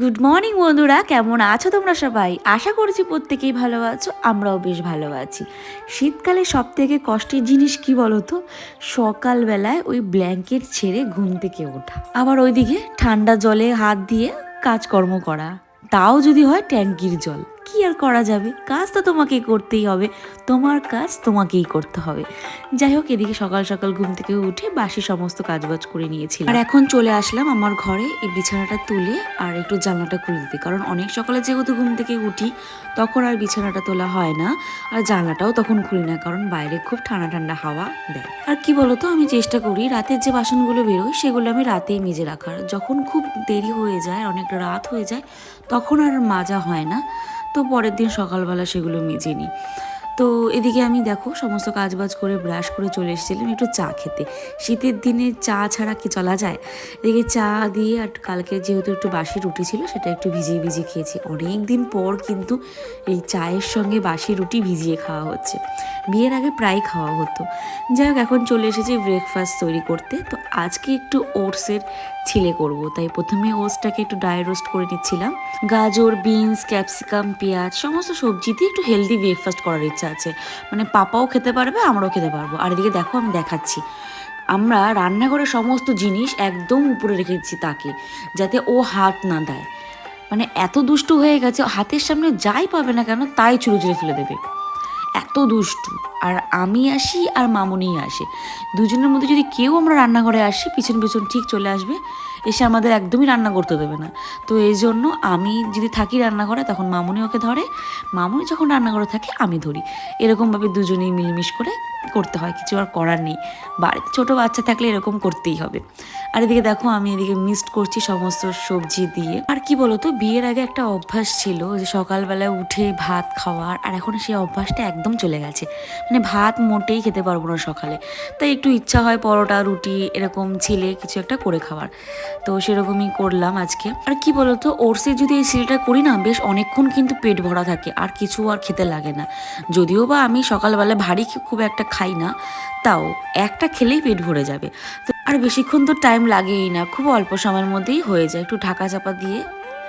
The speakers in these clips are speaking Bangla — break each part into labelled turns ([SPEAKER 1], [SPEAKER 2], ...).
[SPEAKER 1] গুড মর্নিং বন্ধুরা। কেমন আছো তোমরা সবাই? আশা করছি প্রত্যেকেই ভালো আছো, আমরাও বেশ ভালো আছি। শীতকালে সব থেকে কষ্টের জিনিস কি বলো তো সকালবেলায় ওই ব্ল্যাঙ্কেট ছেড়ে ঘুম থেকে ওঠা। আবার ওইদিকে ঠান্ডা জলে হাত দিয়ে কাজকর্ম করা। তাও যদি হয় ট্যাঙ্কির জল। কি আর করা যাবে? কাজ তো তোমাকেই করতেই হবে। তোমার কাজ তোমাকেই করতে হবে। যাই হোক, এদিকে সকাল সকাল ঘুম থেকে উঠে বাসি সমস্ত কাজবাজ করে নিয়েছিলাম। আর এখন চলে আসলাম আমার ঘরে এই বিছানাটা তুলে আর একটু জানলাটা খুলে দিতে। কারণ অনেক সকালে যেহেতু ঘুম থেকে উঠি, তখন আর বিছানাটা তোলা হয় না। আর জানলাটাও তখন খুলি না, কারণ বাইরে খুব ঠান্ডা ঠান্ডা হাওয়া দেয়। আর কি বলতো, আমি চেষ্টা করি রাতের যে বাসনগুলো বেরোয়, সেগুলো আমি রাতেই মেজে রাখার। যখন খুব দেরি হয়ে যায়, অনেকটা রাত হয়ে যায়, তখন আর মাজা হয় না। তো পরের দিন সকালবেলা সেগুলো মেজে নিই। তো এদিকে আমি দেখো সমস্ত কাজবাজ করে ব্রাশ করে চলে এসেছিলাম একটু চা খেতে। শীতের দিনে চা ছাড়া কি চলা যায়? এদিকে চা দিয়ে আর কালকে যেহেতু একটু বাসি রুটি ছিল, সেটা একটু ভিজিয়ে ভিজিয়ে খেয়েছি। অনেক দিন পর কিন্তু এই চায়ের সঙ্গে বাসি রুটি ভিজিয়ে খাওয়া হচ্ছে। বিয়ের আগে প্রায় খাওয়া হতো। যাই হোক, এখন চলে এসেছি ব্রেকফাস্ট তৈরি করতে। তো আজকে একটু ওটসের ছিলে করব। তাই প্রথমে ওটসটাকে একটু ড্রাই রোস্ট করে নিচ্ছিলাম। গাজর বিনস ক্যাপসিকাম পেঁয়াজ, সমস্ত সবজি দিয়ে একটু হেলদি ব্রেকফাস্ট করার ইচ্ছা আছে। মানে পাপাও খেতে পারবে, আমরাও খেতে পারব। আর এদিকে দেখো আমি দেখাচ্ছি। আমরা রান্নাঘরের সমস্ত জিনিস একদম উপরে রেখেছি তাকে, যাতে ও হাত না দেয়। মানে এত দুষ্ট হয়ে গেছে, হাতের সামনে যাই পাবে না কেন, তাই চুরুচুরে ফেলে দেবে। এত দুষ্টু। আর আমি আসি আর মামুনি আসে। দুজনের মধ্যে যদি কেউ আমরা রান্নাঘরে আসি, পিছন পিছন ঠিক চলে আসবে, এসে আমাদের একদমই রান্না করতে দেবে না। তো এই জন্য আমি যদি থাকি রান্নাঘরে, তখন মামুনি ওকে ধরে। মামুনি যখন রান্নাঘরে থাকে, আমি ধরি। এরকমভাবে দুজনেই মিলমিশ করে করতে হয়। কিছু আর করার নেই। বাড়িতে ছোটো বাচ্চা থাকলে এরকম করতেই হবে। আর এদিকে দেখো, আমি এদিকে মিক্সড করছি সমস্ত সবজি দিয়ে। আর কি বলতো, বিয়ের আগে একটা অভ্যাস ছিল যে সকালবেলায় উঠে ভাত খাওয়ার। আর এখন সেই অভ্যাসটা একদম চলে গেছে। মানে ভাত মোটেই খেতে পারব না সকালে। তাই একটু ইচ্ছা হয় পরোটা, রুটি, এরকম ছিলে কিছু একটা করে খাওয়ার। তো সেরকমই করলাম আজকে। আর কি বলতো ওরসে যদি এই সিলটা করি না, বেশ অনেকক্ষণ কিন্তু পেট ভরা থাকে, আর কিছু আর খেতে লাগে না। যদিও বা আমি সকালবেলা ভারী খুব একটা খাই না, তাও একটা খেলেই পেট ভরে যাবে। তো আর বেশিক্ষণ তো টাইম লাগেই না, খুব অল্প সময়ের মধ্যেই হয়ে যায়, একটু ঢাকা চাপা দিয়ে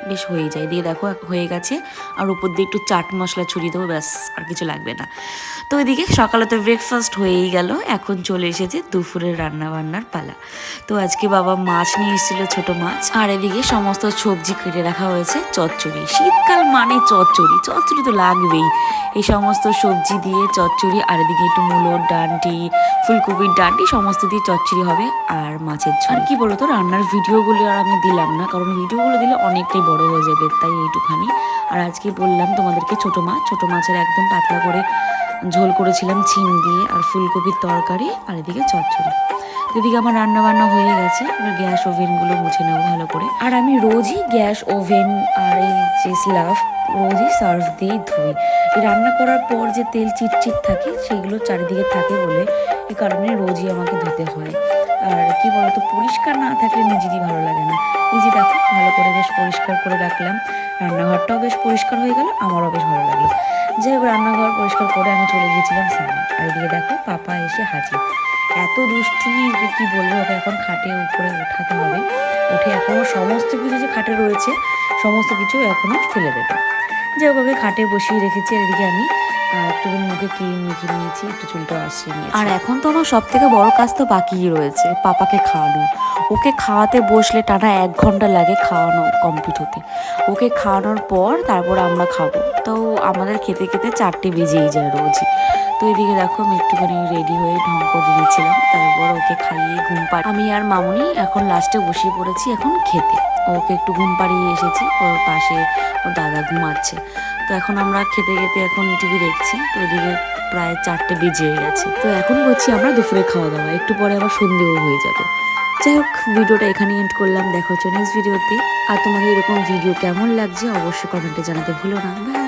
[SPEAKER 1] বেশ হয়ে যায়। দিয়ে দেখো, হয়ে গেছে। আর উপর দিয়ে একটু চাট মশলা ছড়িয়ে দেবো, ব্যাস, আর কিছু লাগবে না। তো ওইদিকে সকালে তো ব্রেকফাস্ট হয়েই গেল। এখন চলে এসেছে দুপুরের রান্না বান্নার পালা। তো আজকে বাবা মাছ নিয়ে এসেছিল, ছোট মাছ। আর এদিকে সমস্ত সবজি কেটে রাখা হয়েছে, চচ্চড়ি। শীতকাল মানে চচ্চড়ি। চচ্চড়ি তো লাগবেই। এই সমস্ত সবজি দিয়ে চচ্চড়ি, আর এদিকে একটু মূলোর ডান্টি, ফুলকপির ডান্টি, সমস্ত দিয়ে চচ্চড়ি হবে আর মাছের ঝোল। কি বলতো, রান্নার ভিডিওগুলো আর আমি দিলাম না, কারণ ভিডিওগুলো দিলে অনেকটাই বড় হয়ে যাবে, তাই এইটুখানি। আর আজকে বললাম তোমাদেরকে ছোটো মাছ ছোটো মাছের একদম পাতলা করে ঝোল করেছিলাম ছিম দিয়ে আর ফুলকপির তরকারি আর এদিকে চচ্চড়ি। এদিকে আমার রান্না বান্না হয়ে গেছে, এবার গ্যাস ওভেনগুলো মুছে নেব ভালো করে। আর আমি রোজই গ্যাস ওভেন আর এই যে স্লাভ রোজই সার্ফ দিয়েই ধুই। রান্না করার পর যে তেল চিটচিট থাকে সেগুলো চারিদিকে থাকে বলে এই কারণে রোজই আমাকে ধুতে হয়। আর কি বলতো, পরিষ্কার না থাকলে নিজেরই ভালো লাগে না। এই যে দেখো, ভালো করে বেশ পরিষ্কার করে রাখলাম। রান্নাঘরটাও বেশ পরিষ্কার হয়ে গেল, আমারও বেশ ভালো লাগল। যাই হোক, রান্নাঘর পরিষ্কার করে আমি চলে গিয়েছিলাম স্নানে। আর এদিকে দেখো, পাপা এসে হাজির। এত দুষ্টুমি কি বলব, ওকে এখন খাটে উপরে উঠাতে হবে। উঠে এখনও সমস্ত কিছু যে খাটে রয়েছে, সমস্ত কিছু এখনও ফেলে দেবে। হোক, ওকে খাটে বসিয়ে রেখেছি, আর এদিকে আমি একটু মুখে ক্রিম মেখে নিয়েছি, একটু চুলটা আসিয়ে নিয়েছি। আর এখন তো আমার সব থেকে বড় কাজ তো বাকিই রয়েছে, পাপাকে খাওয়ানো। ওকে খাওয়াতে বসলে টানা এক ঘণ্টা লাগে খাওয়ানো কমপ্লিট হতে। ওকে খাওয়ানোর পর তারপর আমরা খাব। তো আমাদের খেতে খেতে চারটে বেজেই যায় রোজই। তো এদিকে দেখো, আমি একটুখানি রেডি হয়ে ঢং করে দিয়েছিলাম তারপর ওকে খাইয়ে ঘুম পাড়ি আমি আর মামুনি এখন লাস্টে বসিয়ে পড়েছি এখন খেতে। ওকে একটু ঘুম পাড়িয়ে এসেছি, ওর পাশে ওর দাদা ঘুমাচ্ছে। তো এখন আমরা খেতে খেতে এখন টিভি দেখছি, তো এদিকে প্রায় চারটে বেজে গেছে। তো এখন করছি আমরা দুপুরে খাওয়া দাওয়া, একটু পরে আবার সন্ধেও হয়ে যাবে। যাই হোক, ভিডিওটা এখানে এন্ড করলাম, দেখো হচ্ছে নেক্সট ভিডিওতে আর তোমাদের এরকম ভিডিও কেমন লাগছে অবশ্যই কমেন্টে জানাতে ভুলো না। Bye.